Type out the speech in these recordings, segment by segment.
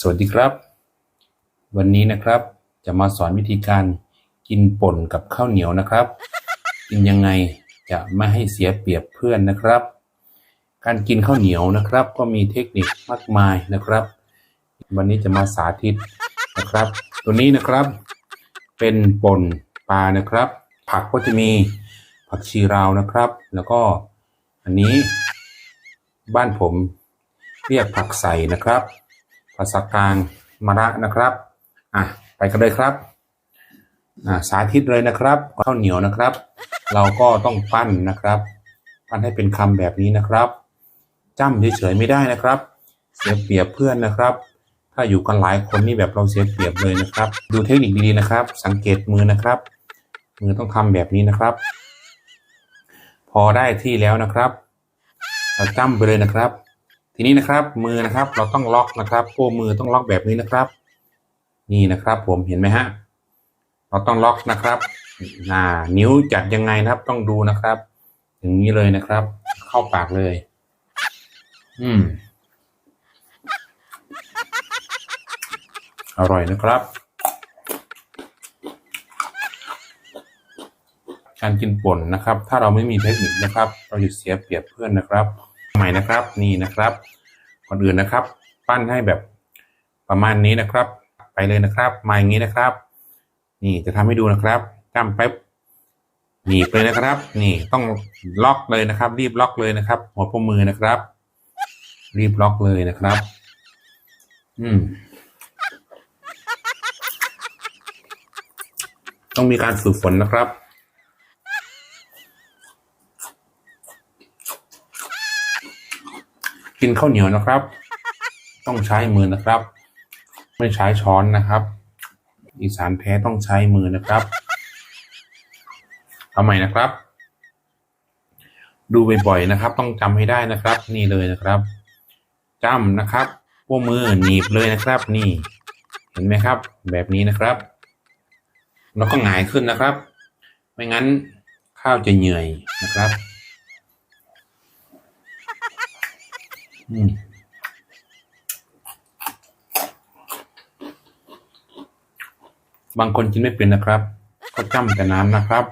สวัสดีครับ วันนี้นะครับจะมาสอนวิธีการกินป่นกับข้าวเหนียวนะครับ กินยังไงจะไม่ให้เสียเปรียบเพื่อนนะครับ การกินข้าวเหนียวนะครับ ก็มีเทคนิคมากมายนะครับ วันนี้จะมาสาธิตนะครับ ตัวนี้นะครับ เป็นป่นปลานะครับ ผักก็จะมีผักชีราวนะครับ แล้วก็อันนี้บ้านผมเรียกผักใส่นะครับ ภาษากลางมระนะครับอะไปกันเลยครับอ่าสาธิตเลยนะครับข้าวเหนียวนะครับ เราก็ต้องปั้นนะครับ ปั้นให้เป็นคำแบบนี้นะครับจ้ำเฉยๆไม่ได้นะครับ เสียเปรียบเพื่อนนะครับ ถ้าอยู่กันหลายคนนี่แบบเราเสียเปรียบเลยนะครับ ดูเทคนิคดีๆนะครับ สังเกตมือนะครับ มือต้องทำแบบนี้นะครับ พอได้ที่แล้วนะครับเราจ้ำไปเลยนะครับ ทีนี้นะครับมือนะครับเราต้องล็อกนะครับโป้มือต้องล็อกแบบนี้นะครับ นี่นะครับผมเห็นไหมฮะเราต้องล็อกนะครับอ่านิ้วจัดยังไงนะครับ ต้องดูนะครับ อย่างนี้เลยนะครับ เข้าปากเลย อืม อร่อยนะครับ การกินป่นนะครับ ถ้าเราไม่มีเทคนิคนะครับ เราจะเสียเปรียบเพื่อนนะครับ ใหม่นะครับ นี่นะครับ ก่อนอื่นนะครับ ปั้นให้แบบประมาณนี้นะครับ ไปเลยนะครับมาอย่างนี้นะครับ นี่จะทำให้ดูนะครับจ้ำแป๊บหนีบเลยนะครับ นี่ต้องล็อกเลยนะครับ รีบล็อกเลยนะครับ หัวป้มือนะครับ รีบล็อกเลยนะครับ อืม ต้องมีการฝึกฝนนะครับ กินข้าวเหนียวนะครับ ต้องใช้มือนะครับ ไม่ใช้ช้อนนะครับ อีสานแท้ต้องใช้มือนะครับเอาใหม่นะครับ ดูบ่อยๆนะครับ ต้องจำให้ได้นะครับ นี่เลยนะครับจำนะครับพวกมือหนีบเลยนะครับ นี่ เห็นไหมครับ แบบนี้นะครับ แล้วก็หงายขึ้นนะครับ ไม่งั้นข้าวจะเหนื่อยนะครับ บางคนกินไม่เป็นนะครับ ก็จ้ำแต่น้ำนะครับ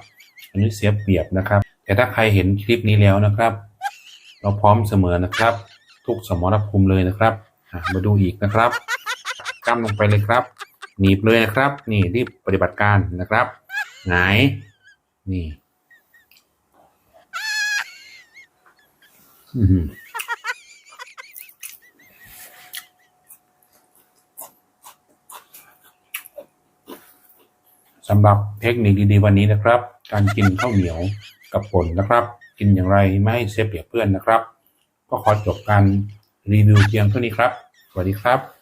อันนี้เสียเปรียบนะครับ แต่ถ้าใครเห็นคลิปนี้แล้วนะครับ เราพร้อมเสมอนะครับ ทุกสมรภูมิเลยนะครับมาดูอีกนะครับจ้ำลงไปเลยครับ หนีบเลยนะครับ นี่รีบปฏิบัติการนะครับหงายนี่ อือ สำหรับเทคนิคดีๆวันนี้นะครับ การกินข้าวเหนียวกับผลนนะครับ กินอย่างไรไม่ให้เสียเปรียบเพื่อนนะครับ ก็ขอจบการรีวิวเพียงเท่านี้ครับ สวัสดีครับ